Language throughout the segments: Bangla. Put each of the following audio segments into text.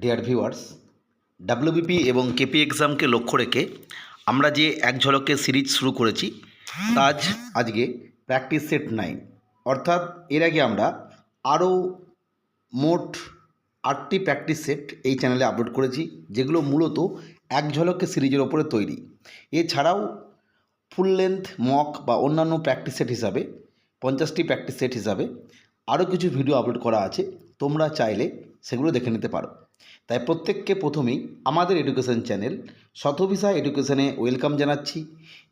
ডিয়ার ভিউয়ার্স ডাব্লিউবিপি এবং কেপি এক্সামকে লক্ষ্য রেখে আমরা যে এক ঝলকে সিরিজ শুরু করেছি, আজ, আজকে প্র্যাকটিস সেট নাইন অর্থাৎ এর আগে আমরা আরও মোট আটটি প্র্যাকটিস সেট এই চ্যানেলে আপলোড করেছি, যেগুলো মূলত এক ঝলকে সিরিজের ওপরে তৈরি। এছাড়াও ফুল লেন্থ মক বা অন্যান্য প্র্যাকটিস সেট হিসাবে, পঞ্চাশটি প্র্যাকটিস সেট হিসাবে আরও কিছু ভিডিও আপলোড করা আছে, তোমরা চাইলে সেগুলো দেখে নিতে পারো। তাই প্রত্যেককে প্রথমেই আমাদের এডুকেশন চ্যানেল শতভিসা এডুকেশনে ওয়েলকাম জানাচ্ছি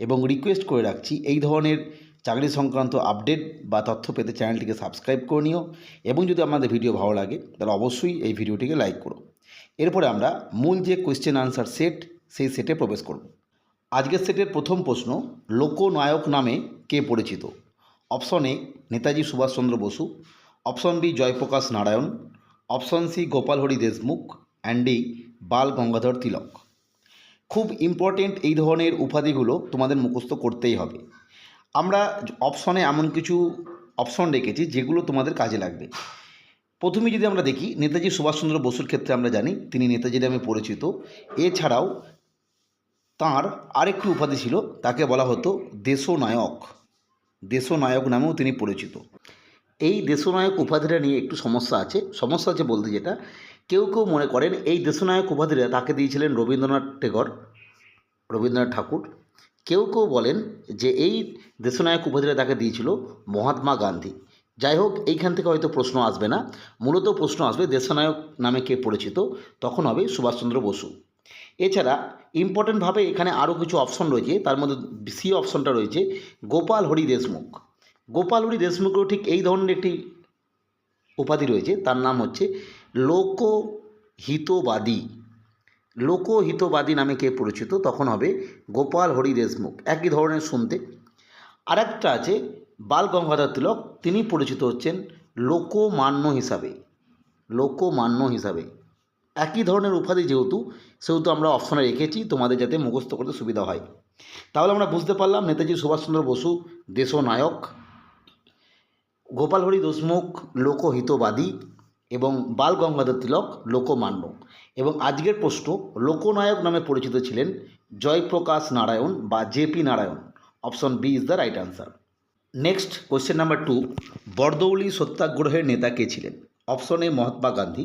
এবং রিকোয়েস্ট করে রাখছি এই ধরনের চাকরি সংক্রান্ত আপডেট বা তথ্য পেতে চ্যানেলটিকে সাবস্ক্রাইব করে নিও এবং যদি আমাদের ভিডিও ভালো লাগে, তাহলে অবশ্যই এই ভিডিওটিকে লাইক করো। এরপরে আমরা মূল যে কোয়েশ্চেন আনসার সেট সেই সেটে প্রবেশ করব। আজকের সেটের প্রথম প্রশ্ন, লোকনায়ক নামে কে পরিচিত? Option A Netaji Subhash Chandra Bose option B Jayaprakash Narayan option C Gopal Hari Deshmukh and D Bal Gangadhar Tilak. খুব ইম্পর্টেন্ট এই ধরনের উপাধিগুলো তোমাদের মুখস্থ করতেই হবে। আমরা অপশনে এমন কিছু অপশন রেখেছি যেগুলো তোমাদের কাজে লাগবে। প্রথমে যদি আমরা দেখি, নেতাজি সুভাষচন্দ্র বসুর ক্ষেত্রে আমরা জানি, তিনি নেতাজি নামে পরিচিত। এছাড়াও তাঁর আরেকটি উপাধি ছিল, তাকে বলা হতো দেশনায়ক। দেশনায়ক নামেও তিনি পরিচিত। এই দেশনায়ক উপাধিটা নিয়ে একটু সমস্যা আছে। সমস্যা আছে বলতে যেটা, কেউ কেউ মনে করেন এই দেশনায়ক উপাধিটা তাকে দিয়েছিলেন রবীন্দ্রনাথ টেগর, রবীন্দ্রনাথ ঠাকুর। কেউ কেউ বলেন যে এই দেশনায়ক উপাধিটা তাকে দিয়েছিল মহাত্মা গান্ধী। যাই হোক, এইখান থেকে হয়তো প্রশ্ন আসবে না। মূলত প্রশ্ন আসবে দেশনায়ক নামে কে পরিচিত, তখন হবে সুভাষচন্দ্র বসু। এছাড়া ইম্পর্টেন্টভাবে এখানে আরও কিছু অপশন রয়েছে, তার মধ্যে সি অপশনটা রয়েছে, গোপাল হরি দেশমুখ। গোপাল হরি দেশমুখেরও ঠিক এই ধরনের একটি উপাধি রয়েছে। তার নাম হচ্ছে লোকহিতবাদী। লোকহিতবাদী নামে কে পরিচিত? তখন হবে গোপাল হরি দেশমুখ। একই ধরনের শুনতে। আরেকটা আছে, বাল গঙ্গাধর তিলক। তিনি পরিচিত হচ্ছেন লোকমান্য হিসাবে। লোকমান্য হিসাবে। একই ধরনের উপাধি যেহেতু, সেহেতু আমরা অপশনে রেখেছি, তোমাদের যাতে মুখস্থ করতে সুবিধা হয়। তাহলে আমরা বুঝতে পারলাম নেতাজি সুভাষচন্দ্র বসু দেশনায়ক। গোপালহরি দেশমুখ লোকহিতবাদী এবং বাল গঙ্গাধর তিলক লোকমান্য এবং আজকের প্রশ্ন, লোকনায়ক নামে পরিচিত ছিলেন জয়প্রকাশ নারায়ণ বা JP Narayan. Option B is the right answer next question number two Bardoli সত্যাগ্রহের নেতা কে ছিলেন? Option A Mahatma Gandhi,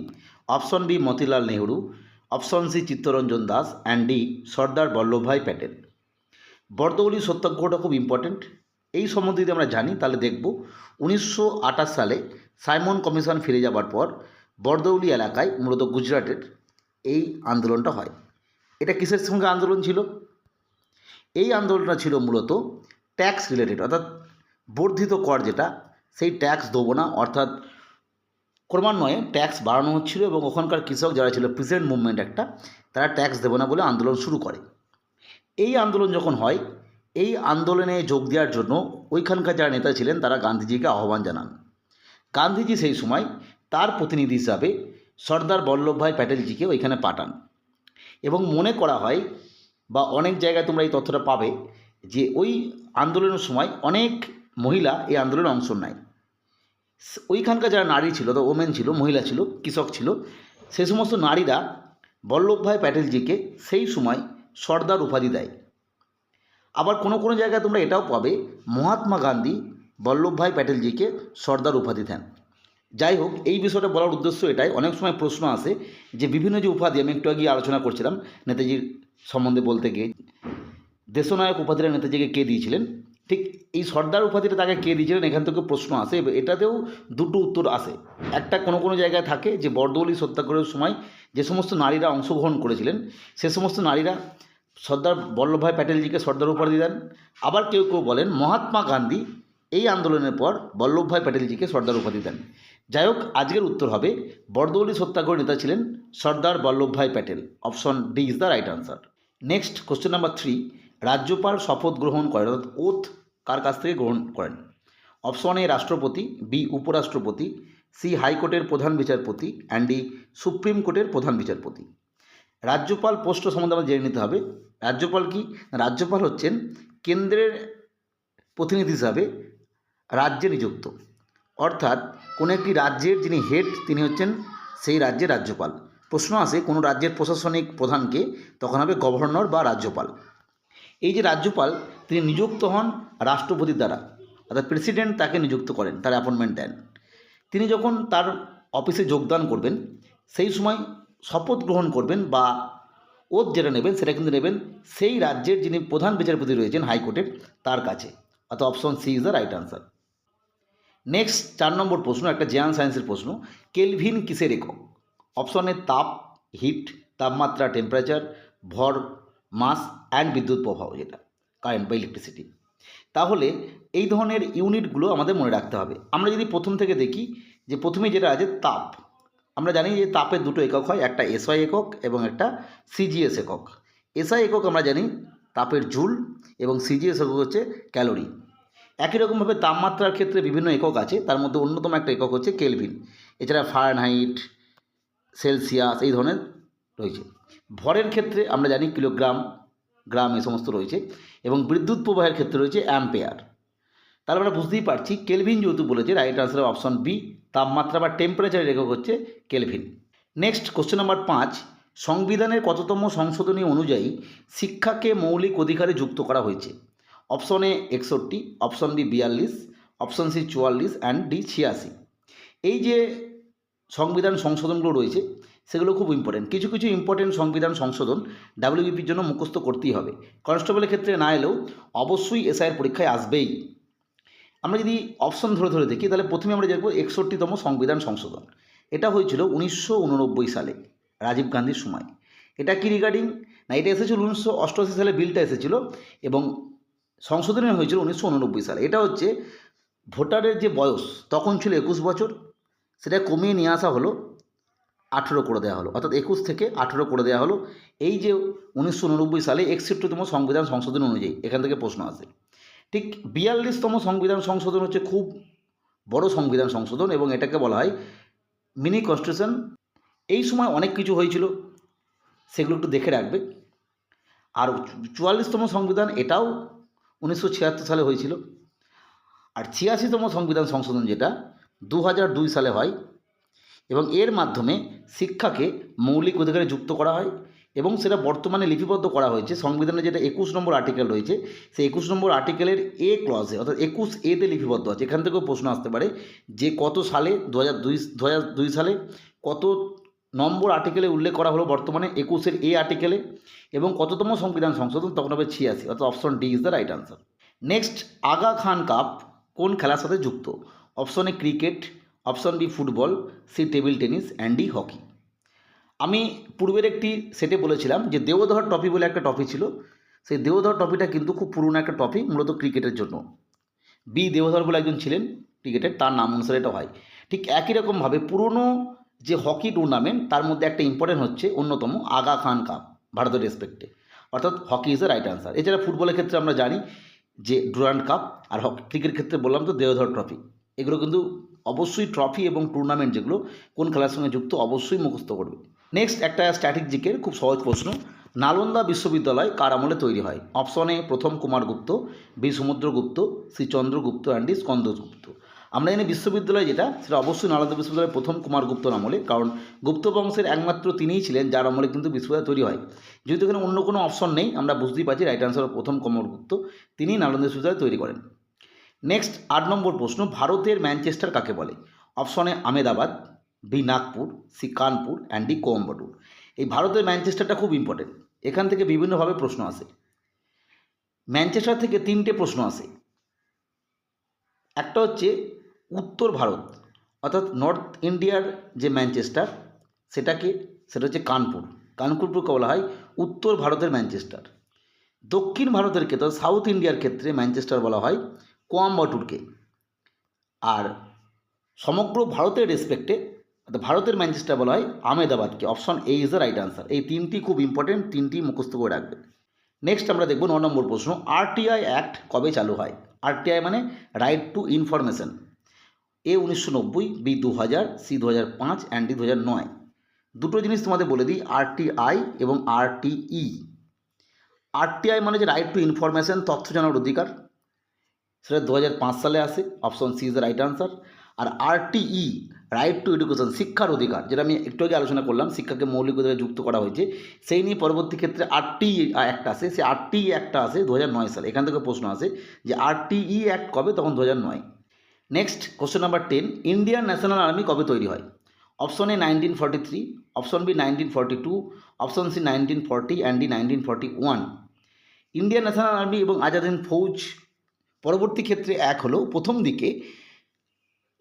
option B Motilal Nehru, option C Chittaranjan Das, and D Sardar Vallabhbhai Patel. Bardoli সত্যাগ্রহটা খুব ইম্পর্ট্যান্ট এই সম্বন্ধে যদি আমরা জানি, তাহলে দেখব উনিশশো আঠাশ সালে সাইমন কমিশন ফিরে যাবার পর বরদৌলি এলাকায় মূলত গুজরাটের এই আন্দোলনটা হয়। এটা কিসের সঙ্গে আন্দোলন ছিল? এই আন্দোলনটা ছিল মূলত ট্যাক্স রিলেটেড, অর্থাৎ বর্ধিত কর যেটা, সেই ট্যাক্স দেবো না অর্থাৎ ক্রমান্বয়ে ট্যাক্স বাড়ানো হচ্ছিল এবং ওখানকার কৃষক যারা ছিল প্রেসিডেন্ট মুভমেন্ট একটা, তারা ট্যাক্স দেবো না বলে আন্দোলন শুরু করে। এই আন্দোলন যখন হয় এই আন্দোলনে যোগ দেওয়ার জন্য ওইখানকার যারা নেতা ছিলেন, তারা গান্ধীজিকে আহ্বান জানান। গান্ধীজি সেই সময় তার প্রতিনিধি হিসাবে সর্দার বল্লভভাই প্যাটেলজিকে ওইখানে পাঠান এবং মনে করা হয় বা অনেক জায়গায় তোমরা এই তথ্যটা পাবে যে ওই আন্দোলনের সময় অনেক মহিলা এই আন্দোলনে অংশ নেয়। ওইখানকার যারা নারী ছিল, তো ওমেন ছিল, মহিলা ছিল, কৃষক ছিল, সে সমস্ত নারীরা বল্লভভাই প্যাটেলজিকে সেই সময় সর্দার উপাধি দেয়। আবার কোনো কোনো জায়গায় তোমরা এটাও পাবে, মহাত্মা গান্ধী বল্লভভাই প্যাটেলজিকে সর্দার উপাধি দেন। যাই হোক, এই বিষয়টা বলার উদ্দেশ্য এটাই। অনেক সময় প্রশ্ন আসে যে বিভিন্ন যে উপাধি, আমি একটু আগে আলোচনা করছিলাম নেতাজির সম্বন্ধে বলতে গিয়ে। দেশনায়ক উপাধিটা নেতাজিকে কে দিয়েছিলেন? ঠিক এই সর্দার উপাধিটা তাকে কে দিয়েছিলেন এখান থেকে প্রশ্ন আসে। এটাতেও দুটো উত্তর আসে। একটা কোনো কোনো জায়গায় থাকে যে বরদৌলি সত্যাগ্রহের সময় যে সমস্ত নারীরা অংশগ্রহণ করেছিলেন, সে সমস্ত নারীরা সর্দার বল্লভভাই প্যাটেলজিকে সর্দার উপাধি দেন। আবার কেউ কেউ বলেন মহাত্মা গান্ধী এই আন্দোলনের পর বল্লভভাই প্যাটেলজিকে সর্দার উপাধি দেন। যাই হোক, আজকের উত্তর হবে বরদৌলি সত্যাগ্রহ নেতা ছিলেন Sardar Vallabhbhai Patel. Option D is the right answer. Next question number three, রাজ্যপাল শপথ গ্রহণ করেন, অর্থাৎ ওথ কার কাছ থেকে গ্রহণ করেন? অপশন এ, রাষ্ট্রপতি, বি, উপরাষ্ট্রপতি, সি, হাইকোর্টের প্রধান বিচারপতি, অ্যান্ড ডি, সুপ্রিম কোর্টের প্রধান বিচারপতি। রাজ্যপাল পোস্ট সম্বন্ধে আমরা জেনে নিতে হবে। রাজ্যপাল কি? রাজ্যপাল হচ্ছেন কেন্দ্রের প্রতিনিধি হিসাবে রাজ্যে নিযুক্ত। অর্থাৎ কোনো একটি রাজ্যের যিনি হেড তিনি হচ্ছেন সেই রাজ্যের রাজ্যপাল। প্রশ্ন আসে, কোনো রাজ্যের প্রশাসনিক প্রধানকে তখন হবে গভর্নর বা রাজ্যপাল। এই যে রাজ্যপাল, তিনি নিযুক্ত হন রাষ্ট্রপতির দ্বারা, অর্থাৎ প্রেসিডেন্ট তাকে নিযুক্ত করেন, তার অ্যাপয়েন্টমেন্ট দেন। তিনি যখন তার অফিসে যোগদান করবেন, সেই সময় শপথ গ্রহণ করবেন বা ওথ যেটা নেবেন, সেটা কিন্তু নেবেন সেই রাজ্যের যিনি প্রধান বিচারপতি রয়েছেন হাইকোর্টের, তার কাছে। অর্থাৎ option C is the right answer next চার নম্বর প্রশ্ন, একটা জেয়ান সায়েন্সের প্রশ্ন। কেলভিন কিসের একক? অপশনে তাপ হিট তাপমাত্রা টেম্পারেচার ভর, মাস অ্যান্ড বিদ্যুৎ প্রবাহ যেটা কারেন্ট বা ইলেকট্রিসিটি তাহলে এই ধরনের ইউনিটগুলো আমাদের মনে রাখতে হবে। আমরা যদি প্রথম থেকে দেখি যে প্রথমে যেটা আছে, তাপ। আমরা জানি যে তাপের দুটো একক হয়, একটা এসআই একক এবং একটা সিজিএস একক। এসআই একক আমরা জানি তাপের জুল এবং সিজিএস একক হচ্ছে ক্যালোরি। একই রকমভাবে তাপমাত্রার ক্ষেত্রে বিভিন্ন একক আছে, তার মধ্যে অন্যতম একটা একক হচ্ছে কেলভিন। এছাড়া ফারেনহাইট সেলসিয়াস এই ধরনের রয়েছে। ভরের ক্ষেত্রে আমরা জানি কিলোগ্রাম, গ্রাম এই সমস্ত রয়েছে এবং বিদ্যুৎ প্রবাহের ক্ষেত্রে রয়েছে অ্যাম্পেয়ার। তাহলে আমরা বুঝতেই পারছি, কেলভিন যেহেতু বলেছে রাইট আনসার অপশন বি তাপমাত্রা বা টেম্পারেচারের একক হচ্ছে কেলভিন নেক্সট কোশ্চেন নাম্বার পাঁচ, সংবিধানের কততম সংশোধনী অনুযায়ী শিক্ষাকে মৌলিক অধিকারে যুক্ত করা হয়েছে? অপশন এ একষট্টি অপশন বি বিয়াল্লিশ অপশন সি চুয়াল্লিশ অ্যান্ড ডি ছিয়াশি। এই যে সংবিধান সংশোধনগুলো রয়েছে, সেগুলো খুব ইম্পর্টেন্ট কিছু কিছু ইম্পর্টেন্ট সংবিধান সংশোধন ডাব্লিউবিপির জন্য মুখস্থ করতেই হবে। কনস্টেবলের ক্ষেত্রে না এলেও অবশ্যই এসআইয়ের পরীক্ষায় আসবেই। আমরা যদি অপশন ধরে ধরে দেখি, তাহলে প্রথমে আমরা দেখব একষট্টিতম সংবিধান সংশোধন। এটা হয়েছিল উনিশশো উননব্বই সালে, রাজীব গান্ধীর সময়। এটা কি রিগার্ডিং না, এটা এসেছিল উনিশশো অষ্টআশি সালে, বিলটা এসেছিল এবং সংশোধনী হয়েছিল উনিশশো উননব্বই সালে। এটা হচ্ছে ভোটারের যে বয়স, তখন ছিল একুশ বছর। সেটা কমিয়ে নিয়ে আসা হলো, আঠেরো করে দেওয়া হলো। অর্থাৎ একুশ থেকে আঠেরো করে দেওয়া হলো। এই যে উনিশশো উননব্বই সালে একষট্টিতম সংবিধান সংশোধন অনুযায়ী, এখান থেকে প্রশ্ন আসে। ঠিক বিয়াল্লিশতম সংবিধান সংশোধন হচ্ছে খুব বড় সংবিধান সংশোধন এবং এটাকে বলা হয় মিনি কনস্টিটিউশন। এই সময় অনেক কিছু হয়েছিল, সেগুলো একটু দেখে রাখবে। আর চুয়াল্লিশতম সংবিধান এটাও উনিশশো ছিয়াত্তর সালে হয়েছিল। আর ছিয়াশিতম সংবিধান সংশোধন যেটা দু হাজার দুই সালে হয় এবং এর মাধ্যমে শিক্ষাকে মৌলিক অধিকারে যুক্ত করা হয়। এবং সেটা বর্তমানে লিপিবদ্ধ করা হয়েছে। সংবিধানে যেটা একুশ নম্বর আর্টিকেল রয়েছে, সেই একুশ নম্বর আর্টিকেলের এ ক্লজে অর্থাৎ একুশ এতে লিপিবদ্ধ আছে। এখান থেকেও প্রশ্ন আসতে পারে যে কত সালে দু হাজার দুই সালে কত নম্বর আর্টিকেলে উল্লেখ করা হলো বর্তমানে একুশের এ আর্টিকেলে এবং কততম সংবিধান সংশোধন? তখন হবে ছিয়াশি, অর্থাৎ option D is the right answer next Aga Khan cup কোন খেলার সাথে যুক্ত? Option A cricket option B football C table tennis and D hockey আমি পূর্বের একটি সেটে বলেছিলাম যে দেওধর ট্রফি বলে একটা ট্রফি ছিল। সেই দেওধর ট্রফিটা কিন্তু খুব পুরনো একটা ট্রফি মূলত ক্রিকেটের জন্য। বি দেওধর বলে একজন ছিলেন ক্রিকেটের, তার নাম অনুসারে এটা হয়। ঠিক একই রকমভাবে পুরনো যে হকি টুর্নামেন্ট তার মধ্যে একটা ইম্পর্টেন্ট হচ্ছে অন্যতম, আগা খান কাপ ভারতের রেসপেক্টে অর্থাৎ hockey is the right answer এছাড়া ফুটবলের ক্ষেত্রে আমরা জানি যে ডুরান্ড কাপ আর হকি ক্রিকেট ক্ষেত্রে বললাম তো দেওধর ট্রফি এগুলো কিন্তু অবশ্যই ট্রফি এবং টুর্নামেন্ট যেগুলো, কোন খেলার সঙ্গে যুক্ত, অবশ্যই মুখস্থ করবে। নেক্সট একটা স্ট্র্যাটেজিকের খুব সহজ প্রশ্ন। নালন্দা বিশ্ববিদ্যালয় কার আমলে তৈরি হয়? অপশনে প্রথম কুমারগুপ্ত বি সমুদ্রগুপ্ত সি চন্দ্রগুপ্ত স্কন্দগুপ্ত আমরা জানি বিশ্ববিদ্যালয় যেটা, সেটা অবশ্যই নালন্দা বিশ্ববিদ্যালয়ের প্রথম কুমারগুপ্তর আমলে, কারণ গুপ্ত বংশের একমাত্র তিনিই ছিলেন, যার আমলে কিন্তু বিশ্ববিদ্যালয় তৈরি হয়। যেহেতু এখানে অন্য কোনো অপশন নেই, আমরা বুঝতেই পারছি রাইট আনসার প্রথম কুমারগুপ্ত তিনিই নালন্দা বিশ্ববিদ্যালয় তৈরি করেন। নেক্সট আট নম্বর প্রশ্ন, ভারতের ম্যানচেস্টার কাকে বলে? Option A Ahmedabad B Nagpur, C Kanpur and D Coimbatore. এই ভারতের ম্যানচেস্টারটা খুব ইম্পর্টেন্ট এখান থেকে বিভিন্নভাবে প্রশ্ন আসে। ম্যানচেস্টার থেকে তিনটে প্রশ্ন আসে। একটা হচ্ছে উত্তর ভারত, অর্থাৎ নর্থ ইন্ডিয়ার যে ম্যানচেস্টার, সেটাকে, সেটা হচ্ছে কানপুর। কানপুরকে বলা হয় উত্তর ভারতের ম্যানচেস্টার। দক্ষিণ ভারতের ক্ষেত্রে সাউথ ইন্ডিয়ার ক্ষেত্রে ম্যানচেস্টার বলা হয় কোয়াম্বাটুরকে। আর সমগ্র ভারতের রেসপেক্টে অর্থাৎ ভারতের ম্যানচেস্টার বলা হয় আহমেদাবাদকে। Option A is the right answer এই তিনটি খুব ইম্পর্টেন্ট তিনটি মুখস্থ করে রাখবে। নেক্সট আমরা দেখব ন নম্বর প্রশ্ন আরটিআই অ্যাক্ট কবে চালু হয়? আরটিআই মানে রাইট টু ইনফরমেশন এ উনিশশো নব্বই বি দু হাজার সি দু হাজার পাঁচ অ্যান্ড ডি দু হাজার নয়। দুটো জিনিস তোমাদের বলে দিই আরটিআই এবং আরটিই আরটিআই মানে যে রাইট টু ইনফরমেশন তথ্য জানার অধিকার। সেটা দু হাজার পাঁচ সালে আসে option C is the right answer R RTE right to education শিক্ষার অধিকার, যেটা আমি একটু আগে আলোচনা করলাম, শিক্ষাকে মৌলিক অধিকারে যুক্ত করা হয়েছে, সেই নিয়ে পরবর্তী ক্ষেত্রে আরটি অ্যাক্ট আসে সে আরটি অ্যাক্টটা আসে দু হাজার নয় সালে। এখান থেকে প্রশ্ন আসে যে আরটিই অ্যাক্ট কবে? তখন দু হাজার নয়। Next question number ten Indian National Army কবে তৈরি হয়? Option A nineteen forty three option B nineteen forty two option C nineteen forty and D nineteen forty one Indian National Army এবং আজাদ হিন্দ ফৌজ পরবর্তী ক্ষেত্রে এক হলেও প্রথম দিকে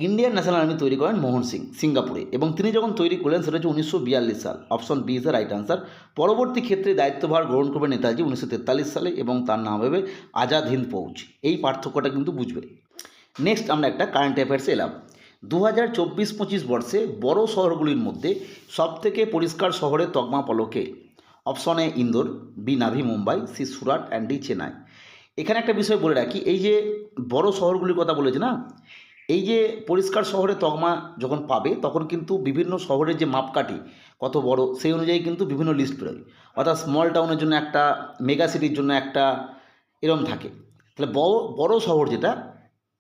ইন্ডিয়ান ন্যাশনাল আর্মি তৈরি করেন মোহন সিং, সিঙ্গাপুরে। এবং তিনি যখন তৈরি করলেন, সেটা হচ্ছে উনিশশো বিয়াল্লিশ সাল। Option B is the right answer. পরবর্তী ক্ষেত্রে দায়িত্বভার গ্রহণ করবেন নেতাজি উনিশশো তেতাল্লিশ সালে এবং তার নাম হবে আজাদ হিন্দ ফৌজ। এই পার্থক্যটা কিন্তু বুঝবে। নেক্সট আমরা একটা কারেন্ট অ্যাফেয়ার্সে এলাম। দু হাজার চব্বিশ পঁচিশ বর্ষে বড় শহরগুলির মধ্যে সবথেকে পরিষ্কার শহরের তকমা পলকে option A Indore B Navi Mumbai C Surat and D Chennai এখানে একটা বিষয় বলে রাখি, এই যে বড় শহরগুলির কথা বলেছে না এই যে পরিষ্কার শহরে তকমা যখন পাবে, তখন কিন্তু বিভিন্ন শহরের যে মাপকাঠি কত বড়, সেই অনুযায়ী কিন্তু বিভিন্ন লিস্ট বেরোয়। অর্থাৎ স্মল টাউনের জন্য একটা মেগা সিটির জন্য একটা, এরম থাকে। তাহলে বড় বড় শহর যেটা,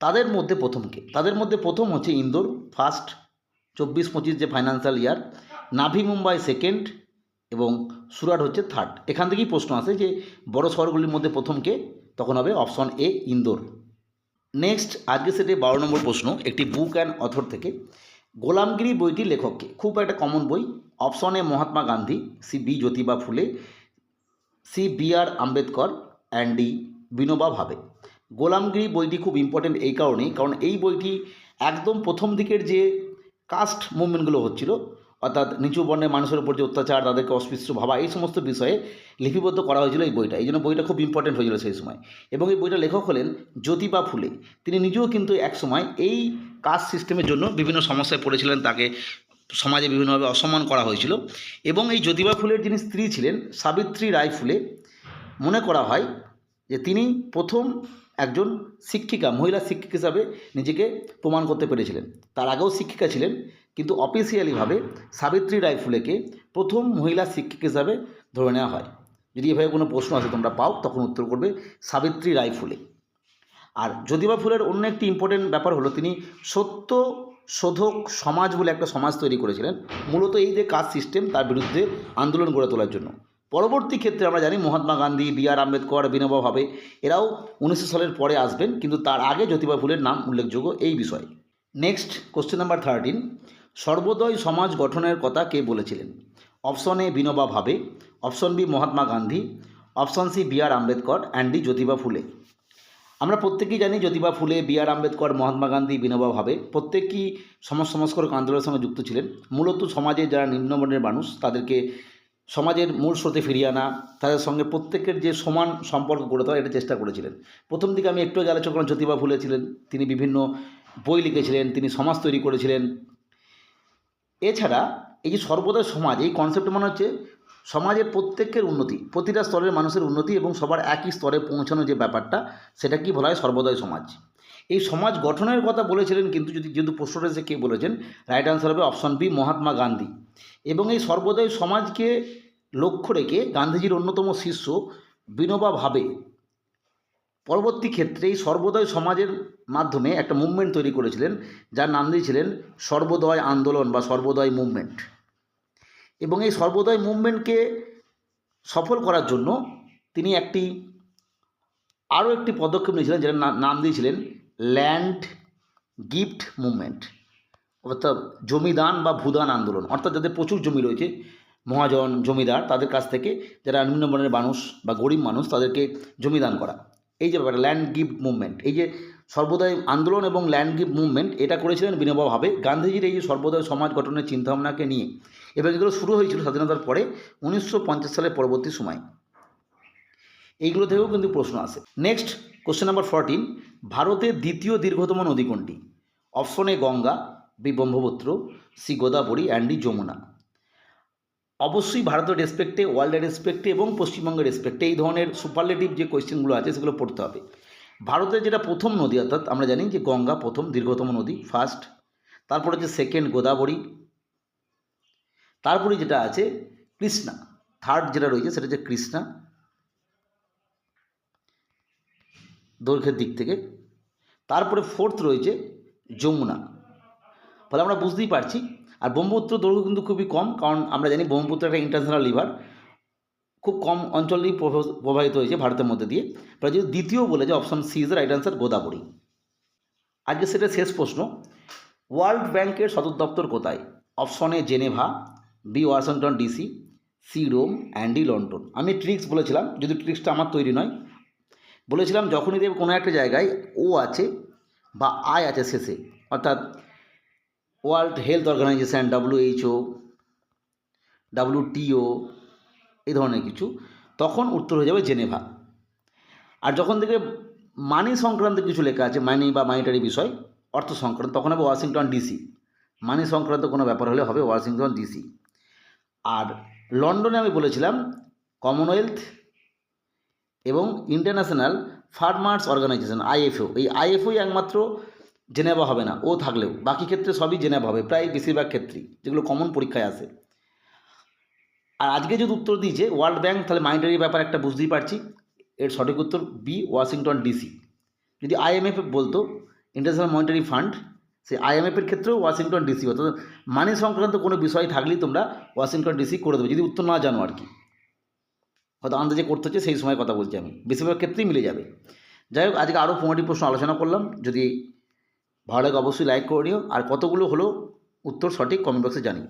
তাদের মধ্যে প্রথমকে তাদের মধ্যে প্রথম হচ্ছে ইন্দোর ফার্স্ট চব্বিশ, পঁচিশ যে ফাইন্যান্সিয়াল ইয়ার নাভি মুম্বাই সেকেন্ড এবং সুরাট হচ্ছে থার্ড এখান থেকেই প্রশ্ন আসে যে, বড় শহরগুলির মধ্যে প্রথমকে তখন হবে অপশন এ ইন্দোর। নেক্সট আজকে সেটে বারো নম্বর প্রশ্ন, একটি বুক অ্যান্ড অথর থেকে। গোলামগিরি বইটির লেখককে, খুব একটা কমন বই option A Mahatma Gandhi C B Jyotiba Phule C B R Ambedkar and D Vinoba Bhave. Gulamgiri বইটি খুব ইম্পর্টেন্ট এই কারণেই, কারণ এই বইটি একদম প্রথম দিকের যে কাস্ট মুভমেন্টগুলো হচ্ছিল অর্থাৎ নিচু বর্ণের মানুষের উপর যে অত্যাচার, তাদেরকে অস্পৃশ্য ভাবা, এই সমস্ত বিষয়ে লিপিবদ্ধ করা হয়েছিল এই বইটা। এই জন্য বইটা খুব ইম্পর্টেন্ট হয়েছিল সেই সময়। এবং এই বইটা লেখক হলেন জ্যোতিবা ফুলে। তিনি নিজেও কিন্তু এক সময় এই কাস্ট সিস্টেমের জন্য বিভিন্ন সমস্যায় পড়েছিলেন, তাকে সমাজে বিভিন্নভাবে অসম্মান করা হয়েছিল। এবং এই জ্যোতিবা ফুলের যিনি স্ত্রী ছিলেন, সাবিত্রী রায় ফুলে, মনে করা হয় যে তিনি প্রথম একজন শিক্ষিকা, মহিলা শিক্ষিকা হিসাবে নিজেকে প্রমাণ করতে পেরেছিলেন। তার আগেও শিক্ষিকা ছিলেন কিন্তু অফিসিয়ালিভাবে সাবিত্রী রায় ফুলেকে প্রথম মহিলা শিক্ষিকা হিসাবে ধরে নেওয়া হয়। যদি এভাবে কোনো প্রশ্ন আসে তোমরা পাও তখন উত্তর করবে সাবিত্রী রায় ফুলে আর যদিবা ফুলের অন্য একটি ইম্পর্টেন্ট ব্যাপার হলো তিনি সত্য শোধক সমাজ বলে একটা সমাজ তৈরি করেছিলেন। মূলত এই যে কাস্ট সিস্টেম তার বিরুদ্ধে আন্দোলন গড়ে তোলার জন্য। পরবর্তী ক্ষেত্রে আমরা জানি মহাত্মা গান্ধী বি আর আম্বেদকর বিনোবা ভাবে এরাও উনিশশো সালের পরে আসবেন। কিন্তু তার আগে জ্যোতিবা ফুলের নাম উল্লেখযোগ্য এই বিষয়ে। Next question number thirteen Sarvodaya সমাজ গঠনের কথা কে বলেছিলেন? Option A Vinoba Bhave, option B Mahatma Gandhi, option C B R Ambedkar and D Jyotiba Phule. আমরা প্রত্যেকেই জানি জ্যোতিবা ফুলে, বি আর আম্বেদকর, মহাত্মা গান্ধী, বিনোবা ভাবে। প্রত্যেকেই সমাজ সংস্কারক আন্দোলনের সঙ্গে যুক্ত ছিলেন। মূলত সমাজে যারা নিম্নবর্ণের মানুষ, তাদেরকে সমাজের মূল স্রোতে ফিরিয়ে আনা, তাদের সঙ্গে প্রত্যেকের যে সমান সম্পর্ক গড়ে তোলা, এটা চেষ্টা করেছিলেন। প্রথম দিকে আমি একটু আগে আলোচনা করলাম, জ্যোতিবা ফুলে ছিলেন, তিনি বিভিন্ন বই লিখেছিলেন, তিনি সমাজ তৈরি করেছিলেন এছাড়া এই যে সর্বদয় সমাজ, এই কনসেপ্ট মানে হচ্ছে সমাজের প্রত্যেকের উন্নতি, প্রতিটা স্তরের মানুষের উন্নতি এবং সবার একই স্তরে পৌঁছানো যে ব্যাপারটা, সেটা কি বলা হয় সর্বদয় সমাজ। এই সমাজ গঠনের কথা বলেছিলেন কিন্তু যদি, যেহেতু প্রশ্নটা সে কে বলেছেন রাইট আনসার হবে অপশন বি মহাত্মা গান্ধী। এবং এই সর্বদয় সমাজকে লক্ষ্য রেখে গান্ধীজির অন্যতম শিষ্য বিনোবা ভাবে পরবর্তী ক্ষেত্রে এই সর্বদয় সমাজের মাধ্যমে একটা মুভমেন্ট তৈরি করেছিলেন, যার নাম দিয়েছিলেন সর্বদয় আন্দোলন বা সর্বদয় মুভমেন্ট এবং এই সর্বদয় মুভমেন্টকে সফল করার জন্য তিনি একটি, আরও একটি পদক্ষেপ নিয়েছিলেন, যেটার নাম দিয়েছিলেন ল্যান্ড গিফট মুভমেন্ট অর্থাৎ জমিদান বা ভূদান আন্দোলন। অর্থাৎ যাদের প্রচুর জমি রয়েছে, মহাজন, জমিদার, তাদের কাছ থেকে যারা নিম্নবর্ণের মানুষ বা গরিব মানুষ, তাদেরকে জমিদান করা। এই যে ব্যাপারটা ল্যান্ড গিফট মুভমেন্ট এই যে সর্বদয় আন্দোলন এবং ল্যান্ড গিফট মুভমেন্ট এটা করেছিলেন বিনোবা ভাবে গান্ধীজির এই যে সর্বদয় সমাজ গঠনের চিন্তাভাবনাকে নিয়ে। এবং এগুলো শুরু হয়েছিল স্বাধীনতার পরে, উনিশশো পঞ্চাশ সালের পরবর্তী সময়। এইগুলো থেকেও কিন্তু প্রশ্ন আসে। নেক্সট কোশ্চেন নাম্বার ফোরটিন ভারতের দ্বিতীয় দীর্ঘতম নদী কোনটি? Option A Ganga B Brahmaputra C Godavari and Yamuna. অবশ্যই ভারতের রেসপেক্টে ওয়ার্ল্ডের রেসপেক্টে এবং পশ্চিমবঙ্গের রেসপেক্টে এই ধরনের সুপারলেটিভ যে কোয়েশ্চেনগুলো আছে সেগুলো পড়তে হবে। ভারতের যেটা প্রথম নদী অর্থাৎ আমরা জানি যে গঙ্গা প্রথম দীর্ঘতম নদী ফার্স্ট তারপর হচ্ছে সেকেন্ড গোদাবরী। তারপরে যেটা আছে কৃষ্ণা থার্ড যেটা রয়েছে সেটা হচ্ছে কৃষ্ণা। দৈর্ঘ্যের দিক থেকে। তারপরে ফোর্থ রয়েছে যমুনা। ফলে আমরা বুঝতেই পারছি আর ব্রহ্মপুত্র দৈর্ঘ্য কিন্তু খুবই কম, কারণ আমরা জানি ব্রহ্মপুত্র একটা ইন্টারন্যাশনাল রিভার খুব কম অঞ্চলেই প্রবাহিত হয়েছে ভারতের মধ্যে দিয়ে। ফলে যদি দ্বিতীয় বলে যে option C is right answer Godavari. আজকে সেটা শেষ প্রশ্ন। ওয়ার্ল্ড ব্যাংকের সদর দপ্তর কোথায়? Option A Geneva B Washington DC C Rome and D London আমি ট্রিক্স বলেছিলাম, যদি ট্রিক্সটা আমার তৈরি নয়। বলেছিলাম যখনই দেখবে কোনো একটা জায়গায় ও আছে বা আই আছে শেষে, অর্থাৎ World Health Organisation WHO WTO এই ধরনের কিছু, তখন উত্তর হয়ে যাবে জেনেভা। আর যখন থেকে মানি সংক্রান্ত কিছু লেখা আছে মানি বা মানিটারি বিষয়, অর্থ সংক্রান্ত, তখন হবে ওয়াশিংটন ডিসি মানি সংক্রান্ত কোনো ব্যাপার হলে হবে ওয়াশিংটন ডিসি আর লন্ডনে আমি বলেছিলাম কমনওয়েলথ এবং ইন্টারন্যাশনাল ফার্মার্স অর্গানাইজেশন আইএফও এই আইএফওই একমাত্র জেনেভা হবে না, ও থাকলেও। বাকি ক্ষেত্রে সবই জেনেভা হবে, প্রায় বেশিরভাগ ক্ষেত্রেই, যেগুলো কমন পরীক্ষায় আসে আর আজকে যদি উত্তর দিয়েছে ওয়ার্ল্ড ব্যাংক তাহলে মাইন্ডারি ব্যাপার একটা বুঝতেই পারছি। এর সঠিক উত্তর বি ওয়াশিংটন ডিসি যদি আইএমএফ বলতো ইন্টারন্যাশনাল মনিটারি ফান্ড সেই আইএমএফের ক্ষেত্রেও ওয়াশিংটন ডিসি হতো। মানি সংক্রান্ত কোনো বিষয় থাকলেই তোমরা ওয়াশিংটন ডিসি করে দেবে, যদি উত্তর না জানো আর কি। হয়তো আন্দাজে করতে হচ্ছে, সেই সময় কথা বলছি আমি। বেশিরভাগ ক্ষেত্রেই মিলে যাবে। যাই হোক, আজকে আরও পনেরোটি প্রশ্ন আলোচনা করলাম। যদি ভালো লাগে অবশ্যই লাইক করে নিও। আর কতগুলো হলো উত্তর সঠিক কমেন্ট বক্সে জানিও।